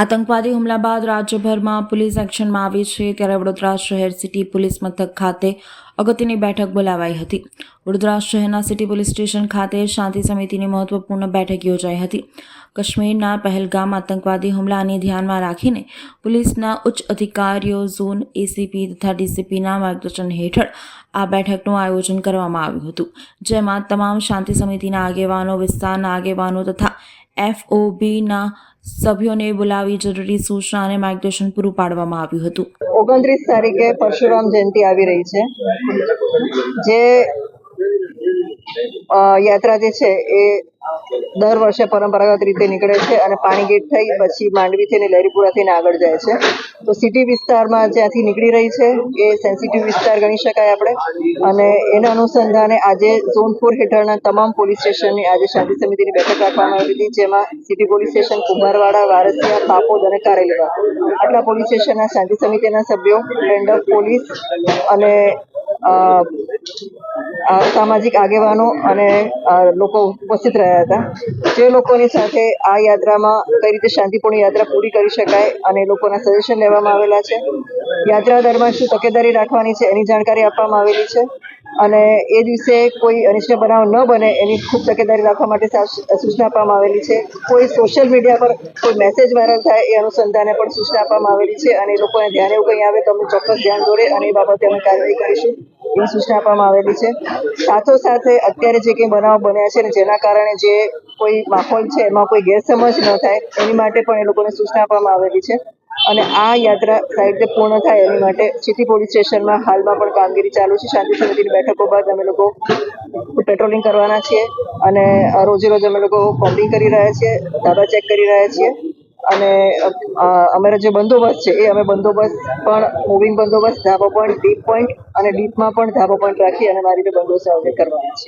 આતંકવાદી હુમલા બાદ રાજ્યભરમાં પોલીસ એક્શનમાં આવી છે ત્યારે વડોદરા શહેર સિટી પોલીસ મથક ખાતે અગત્યની બેઠક બોલાવાઈ હતી. વડોદરા શહેરના સિટી પોલીસ સ્ટેશન ખાતે શાંતિ સમિતિની મહત્વપૂર્ણ બેઠક યોજાઈ હતી. કાશ્મીરના પહેલગામ આતંકવાદી હુમલાને ધ્યાનમાં રાખીને પોલીસના ઉચ્ચ અધિકારીઓ, ઝોન એસીપી તથા ડીસીપીના માર્ગદર્શન હેઠળ આ બેઠકનું આયોજન કરવામાં આવ્યું હતું, જેમાં તમામ શાંતિ સમિતિના આગેવાનો, વિસ્તારના આગેવાનો તથા એફઓબીના સભ્યોને બોલાવી જરૂરી સૂચના અને માર્ગદર્શન પૂરું પાડવામાં આવ્યું હતું. ઓગણત્રીસ તારીખે પરશુરામ જયંતિ આવી રહી છે. જે યાત્રા જે છે એ દર વર્ષે પરંપરાગત રીતે નીકળે છે અને પાણીગેટ થઈ પછી માંડવીથી થઈને લહેરીપુરા થઈને આગળ જાય છે. તો સિટી વિસ્તારમાં જ્યાંથી નીકળી રહી છે એ સેન્સિટિવ વિસ્તાર ગણી શકાય આપણે. અને એના અનુસંધાને આજે ઝોન ફોર હેઠળના તમામ પોલીસ સ્ટેશનની આજે શાંતિ સમિતિની બેઠક રાખવામાં આવી હતી, જેમાં city police station Kumbharwada, Varasiya Papod અને કારેલીવા આટલા પોલીસ સ્ટેશનના શાંતિ સમિતિના સભ્યો રેન્ડમ પોલીસ અને સામાજિક આગેવાનો અને લોકો ઉપસ્થિત રહ્યા હતા. જે લોકોની સાથે આ યાત્રામાં કઈ રીતે શાંતિપૂર્ણ યાત્રા પૂરી કરી શકાય અને લોકોના સજેશન લેવામાં આવેલા છે. યાત્રા દરમિયાન શું તકેદારી રાખવાની છે એની જાણકારી આપવામાં આવેલી છે. અને એ દિવસે કોઈ અનિષ્ટ બનાવ ન બને એની ખૂબ તકેદારી રાખવા માટે સૂચના આપવામાં આવેલી છે. કોઈ સોશિયલ મીડિયા પર કોઈ મેસેજ વાયરલ થાય એ અનુસંધાને પણ સૂચના આપવામાં આવેલી છે અને લોકોને ધ્યાન એવું કંઈ આવે તો અમે ચોક્કસ ધ્યાન દોરે અને એ બાબતે અમે કાર્યવાહી કરીશું એવી સૂચના આપવામાં આવેલી છે. સાથોસાથે અત્યારે જે કંઈ બનાવ બન્યા છે ને જેના કારણે જે કોઈ માહોલ છે એમાં કોઈ ગેરસમજ ન થાય એની માટે પણ એ લોકોને સૂચના આપવામાં આવેલી છે. અને આ યાત્રા સાહેબ પૂર્ણ થાય એની માટે સિટી પોલીસ સ્ટેશનમાં હાલમાં પણ કામગીરી ચાલુ છે. શાંતિ સમિતિની બેઠકો બાદ અમે લોકો પેટ્રોલિંગ કરવાના છીએ અને રોજે રોજ અમે લોકો કોમ્બિંગ કરી રહ્યા છીએ, ધાબા ચેક કરી રહ્યા છીએ અને અમારો જે બંદોબસ્ત છે એ અમે બંદોબસ્ત પણ મૂવિંગ બંદોબસ્ત, ધાબો પોઈન્ટ ડીપ પોઈન્ટ અને ડીપમાં પણ ધાબો પોઈન્ટ રાખી અને મારી રીતે બંદોબસ્ત કરવાના છીએ.